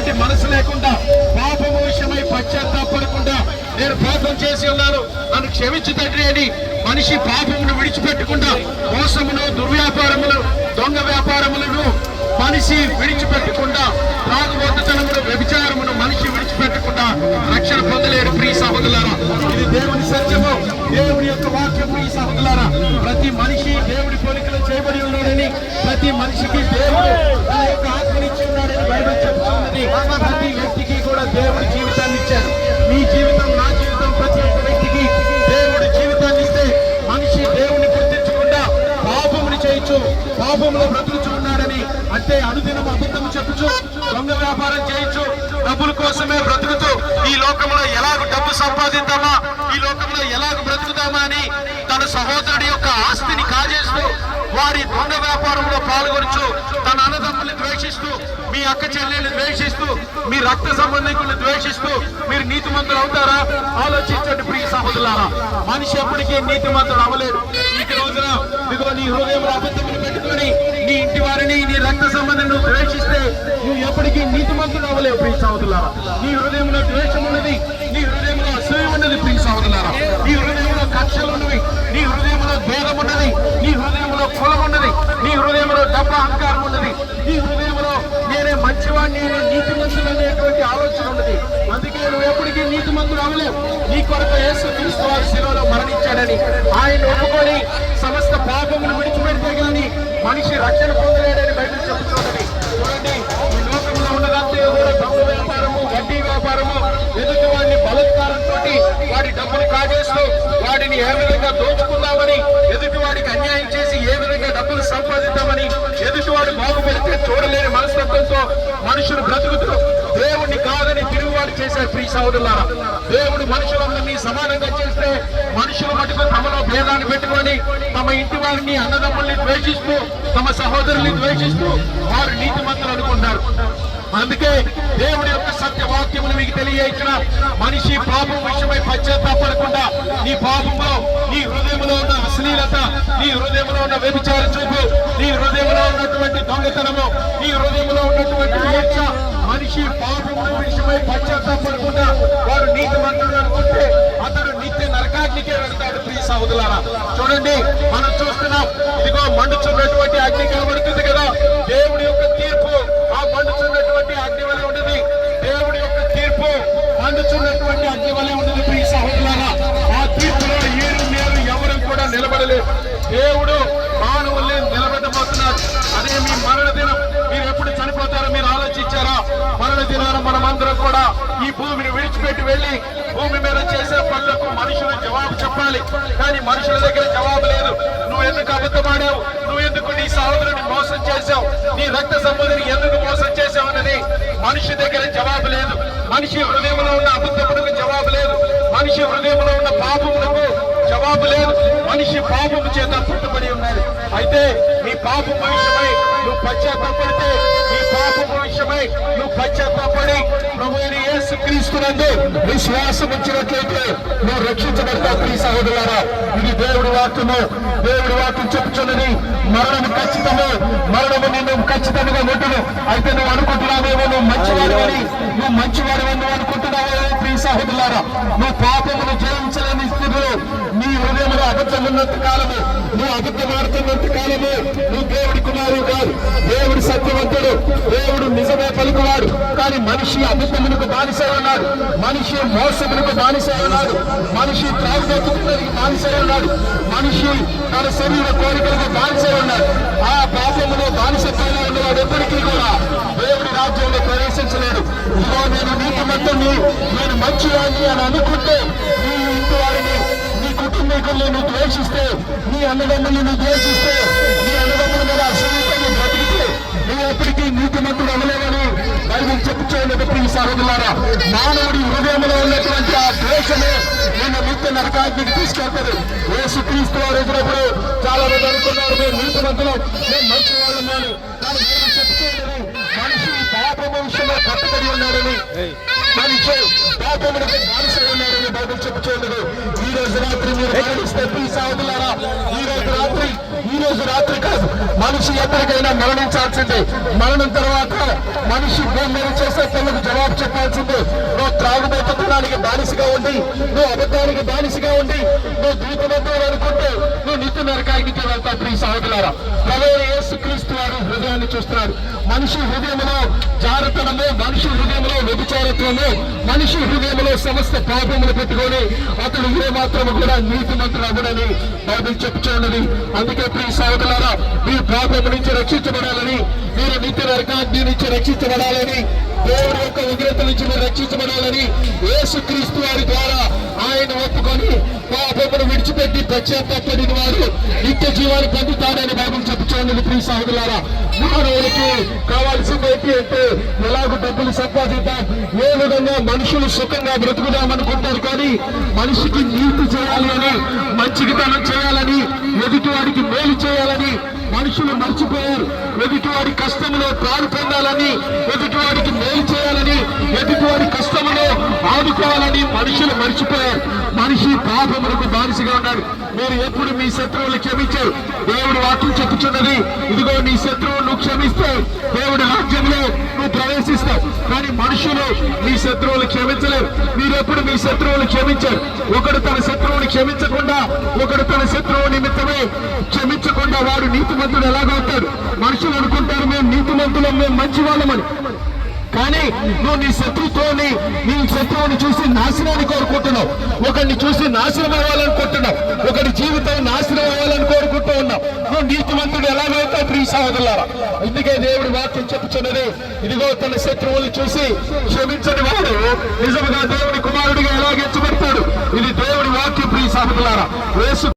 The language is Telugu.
అనేటువంటి మనసు లేకుండా పాపము విషయమై పశ్చాత్తాపడకుండా నేను పాపం చేసి ఉన్నాను. నన్ను క్షమించు తండ్రి అని మనిషి పాపమును విడిచిపెట్టకుండా మోసమును దుర్వ్యాపారములు దొంగ వ్యాపారములను మనిషి విడిచిపెట్టకుండా త్రాగుబోతుతనమును వ్యభిచారమును మనిషి విడిచిపెట్టకుండా రక్షణ పొందలేరు ప్రియ సహోదరులారా. ఇది దేవుని సత్యము. దేవుని యొక్క వాక్యం ప్రియ సహోదరులారా. ప్రతి మనిషి దేవుడి పోలికలు చేయబడి ఉన్నాడని ప్రతి మనిషికి దేవుడు అనుదినం అబద్ధం చెప్పుచు దొంగ వ్యాపారం చేయొచ్చు డబ్బుల కోసమే బ్రతుకుతూ ఈ లోకంలో ఎలాగ డబ్బు సంపాదిద్దామా ఈ లోకంలో ఎలాగ బ్రతుకుదామా అని తన సహోదరుడి యొక్క ఆస్తిని కాజేస్తూ వారి దొంగ వ్యాపారంలో పాల్గొనచ్చు తన అన్నదమ్ముల్ని ద్వేషిస్తూ మీ అక్క చెల్లెల్ని ద్వేషిస్తూ మీ రక్త సంబంధికుల్ని ద్వేషిస్తూ మీరు నీతిమంతులు అవుతారా? ఆలోచించండి ప్రియ సహోదరులారా. మనిషి ఎప్పటికీ నీతిమంతుడు అవ్వలేదు ఈ రోజున ఇదిగో నీ హృదయంలో అబద్ధములు పెట్టుకొని నీ ఇంటి వారిని నీ రక్త సంబంధం నువ్వు ద్వేషిస్తే నువ్వు ఎప్పటికీ నీతిమంతుడు అవ్వలేవు ప్రియ సహోదరులారా. నీ హృదయంలో ద్వేషం ఉన్నది నీ హృదయంలో అసూయ ఉన్నది ప్రియ సహోదరులారా. నీ హృదయంలో కక్షలు ఉన్నవి నీ హృదయంలో భేదం ఉన్నది నీ హృదయంలో కులం ఉన్నది నీ హృదయంలో డబ్బు అహంకారం ఉన్నది నీ హృదయంలో నేనే మంచివాడిని నేనే నీతిమంతుడు అనేటువంటి ఆలోచన ఉన్నది. అందుకే నువ్వు ఎప్పటికీ నీతిమంతుడు అవ్వలేవు. నీ కొరకు యేసు క్రీస్తు వారి శిలువలో మరణించాడని ఆయన ఒప్పుకొని మనిషి రక్షణ పొందలేడని బైబిల్ చెబుతున్నది చూడండి ఈ లోకంలో ఉన్నదంతా కూడా దొంగ వ్యాపారము వడ్డీ వ్యాపారము ఎదుటి వాడిని బలత్కారంతో వాడి డబ్బును కాజేస్తూ వాడిని ఏ విధంగా దోచుకుందామని ఎదుటి వాడికి అన్యాయం చేసి ఏ విధంగా డబ్బులు సంపాదిద్దామని ఎదుటివాడు బాగుపడితే చూడలేని మనస్తత్వంతో మనుషులు బ్రతుకుతూ దేవుణ్ణి కాదని తిరుగుబాటు చేశారు ప్రియ సహోదరులారా. దేవుడు మనుషులందరినీ సమానంగా చేస్తే పెట్టుకొని తమ ఇంటి వారిని అన్నదమ్ముల్ని ద్వేషిస్తూ తమ సహోదరుల్ని ద్వేషిస్తూ వారు నీతిమంతులు అనుకుంటారు. అందుకే దేవుడి యొక్క సత్యవాక్యమును మీకు తెలియచిన మనిషి పాపం విషయమై పశ్చాత్తాపడకుండా నీ పాపంలో నీ హృదయంలో ఉన్న అశ్లీలత నీ హృదయంలో ఉన్న వ్యభిచార చూపు నీ హృదయంలో ఉన్నటువంటి దొంగతనము నీ హృదయంలో ఉన్నటువంటి మనిషి పాపము విషయమై పశ్చాత్తాపడకుండా వాడు నీతి మంత్రులు అనుకుంటే అతడు నిత్య నరకాగ్నికే వెళ్తాడు సహోదరులారా చూడండి మనం చూస్తున్నాం. ఇదిగో మండుచున్నటువంటి అగ్ని కనబడుతుంది కదా. దేవుడి యొక్క తీర్పు. ఆ మండుచున్నటువంటి అగ్ని వలె ఉండదు దేవుడి యొక్క తీర్పు. మండుచున్నటువంటి అగ్ని వలె ఉండదు ప్రియ సహోదరులారా. ఆ తీర్పులో ఏరు నేరు ఎవరు కూడా నిలబడలేదు. దేవుడు మానవుల్ని నిలబెట్టబోతున్నారు అదే మీ మరణ దినం. మీరు ఎప్పుడు చనిపోతారో మీరు ఆలోచించారా? మరణ దినాన మనమందరం కూడా ఈ భూమిని విడిచిపెట్టి వెళ్ళి భూమి మీద చేసే పనులకు మనుషులు జవాబు చెప్పాలి. కానీ మనుషుల దగ్గర జవాబు లేదు. నువ్వు ఎందుకు అబద్ధమాడావు? నువ్వు ఎందుకు నీ సహోదరుని మోసం చేశావు? నీ రక్త సంబంధిని ఎందుకు మోసం చేశావు అన్నది మనిషి దగ్గర జవాబు లేదు. మనిషి హృదయంలో ఉన్న అబద్ధములకు జవాబు లేదు. మనిషి హృదయంలో ఉన్న పాపములకు జవాబు లేదు. మనిషి పాపము చేత పుట్టుబడి ఉన్నది. అయితే నీ పాప భవిష్యమై నువ్వు పశ్చాత్తాపడితే నీ పాప భవిష్యమై నువ్వు పశ్చాత్తాపడి ప్రభు యేసు క్రీస్తునందు విశ్వాసం ఇచ్చినట్లయితే నువ్వు రక్షించబడతావు ప్రియ సహోదరులారా. ఇది దేవుడి వాక్యము. దేవుడి వాక్యం చెప్పుచున్నది మరణము ఖచ్చితము. మరణము నిన్ను ఖచ్చితంగా కొట్టును. అయితే నువ్వు అనుకుంటున్నావేమో నువ్వు మంచివాడివని. నువ్వు మంచివాడివని నువ్వు అనుకుంటున్నావేమో ప్రియ సహోదరులారా. నువ్వు ఉన్నంత కాలము నువ్వు అబద్ధమాడుతున్నంత కాలము నువ్వు దేవుడి కుమారుడు కాదు. దేవుడు సత్యవంతుడు దేవుడు నిజమే పలుకువాడు. కానీ మనిషి అబద్ధమునకు బానిసే ఉన్నాడు. మనిషి మోసమునకు బానిసే ఉన్నాడు. మనిషి త్రాగుబోతున్నదికి బానిసే ఉన్నాడు. మనిషి తన శరీర కోరికలకు బానిసే ఉన్నాడు. ఆ పాపములో బానిసత్వంలో ఉన్నవాడు ఎప్పటికీ కూడా దేవుడి రాజ్యంలో ప్రవేశించలేడు. ఇదిగో నేను నీతిమంతుని నేను మంచివాడిని అని అనుకుంటే నీ నువ్వు ద్వేషిస్తే నీ అన్నదమ్ముల్ని నువ్వు ద్వేషిస్తే నీ అన్నదమ్ముల మీద అసూయతని బ్రతికితే నువ్వు ఎప్పటికీ నీతిమంతుడు అవ్వలేవని బైబిల్ చెప్పుకోలేదు ప్రియ సహోదరులారా. మానవుడి హృదయంలో ఉన్నటువంటి ఆ ద్వేషమే నిన్ను నిత్య నరకాగ్నికి తీసుకెళ్తారు యేసు క్రీస్తు వారు ఎదురప్పుడు చాలా మంది అనుకున్నారు మేము నీతిమంతులు మేము మంచి కానీ బైబిల్ చెప్పుకోలేదు మనిషి పాపము విషయంలో కట్టుబడి ఉన్నాడని మనిషి పాపములకు బానిసై ఉన్నాడని బైబిల్ చెప్పుకోలేదు ఈ రోజు రాత్రి మీరు గమనిస్తే ప్రియ సహోదరులారా ఈ రోజు రాత్రి ఈ రోజు రాత్రి కాదు. మనిషి ఎప్పటికైనా మరణించాల్సిందే. మరణం తర్వాత మనిషి భూమి మీద చేసే పనులకు జవాబు చెప్పాల్సిందే. నువ్వు త్రాగుబోతుతనానికి బానిసగా ఉండి నువ్వు అబద్ధానికి బానిసగా ఉండి నువ్వు దూతమంతం అనుకుంటే నువ్వు నిత్య నరకానికి వెళ్తావు ప్రియ సహోదరులారా. వారు హృదయాన్ని మనిషి హృదయంలో జారతనము మనిషి హృదయంలో వ్యభిచారత్వము మనిషి హృదయంలో సమస్త పాపములు పెట్టుకొని అతడు ఏ మాత్రము కూడా నీతి మంత్రులు అవ్వడని బైబిల్ చెప్పుచున్నది. అందుకే ప్రియ సహోదరులారా మీ పాపం నుంచి రక్షించబడాలని మీరు నిత్య నరకాగ్ని నుంచి రక్షించబడాలని దేవుడి యొక్క ఉగ్రత నుంచి మీరు రక్షించబడాలని యేసుక్రీస్తు వారి ద్వారా ఆయన ఒప్పుకొని పాపమును విడిచిపెట్టి పశ్చాత్తాపడిన వారు నిత్య జీవాన్ని పొందుతాడని బైబిల్ చెప్పుచోండి ప్రియ సహోదరులారా. మానవుడికి కావాల్సింది ఏంటి అంటే ఎలాగో డబ్బులు సంపాదిద్దాం ఏ విధంగా మనుషులు సుఖంగా బ్రతుకుదాం అనుకుంటారు కానీ మనిషికి నీతి చేయాలి అని మంచికితనం చేయాలని ఎదుటివాడికి మేలు చేయాలని మనుషులు మర్చిపోయారు. ఎదుటివాడి కష్టంలో పాలు పొందాలని ఎదుటివాడికి మేలు చేయాలని ఎదుటివాడి కష్టంలో ఆదుకోవాలని మనుషులు మర్చిపోయారు. మనిషి పాపములకు బానిసగా ఉన్నాడు. మీరు ఎప్పుడు మీ శత్రువులు క్షమించారు. దేవుడు వాక్యం చెప్పుచున్నది ఇదిగో నీ శత్రువు నువ్వు క్షమిస్తే దేవుడి రాజ్యంలో నువ్వు ప్రవేశిస్తావు. కానీ మనుషులు నీ శత్రువులు క్షమించలేరు. మీరు ఎప్పుడు మీ శత్రువులు క్షమించారు. ఒకడు తన శత్రువుని క్షమించకుండా ఒకడు తన శత్రువు నిమిత్తమే క్షమించకుండా వాడు నీతిమంతుడు ఎలాగవుతాడు మనుషులు అనుకుంటారు మేము నీతిమంతులం మేము మంచి వాళ్ళమని కానీ నువ్వు నీ శత్రుతోని నీ శత్రువుని చూసి నాశనాన్ని కోరుకుంటున్నావు. ఒకరిని చూసి నాశనం అవ్వాలనుకుంటున్నావు ఒకరి జీవితం నాశనం అవ్వాలని కోరుకుంటూ ఉన్నావు. నువ్వు నీతిమంతుడు ఎలాగవుతావు ప్రియ సహోదరులారా? ఇందుకే దేవుడి వాక్యం చెప్పుచున్నది ఇదిగో తన శత్రువులు చూసి క్షమించని వాడు నిజంగా దేవుడి కుమారుడిగా ఎలాగెచ్చబడతాడు ఇది దేవుడి వాక్యం ప్రియ సహోదరులారా. వేసు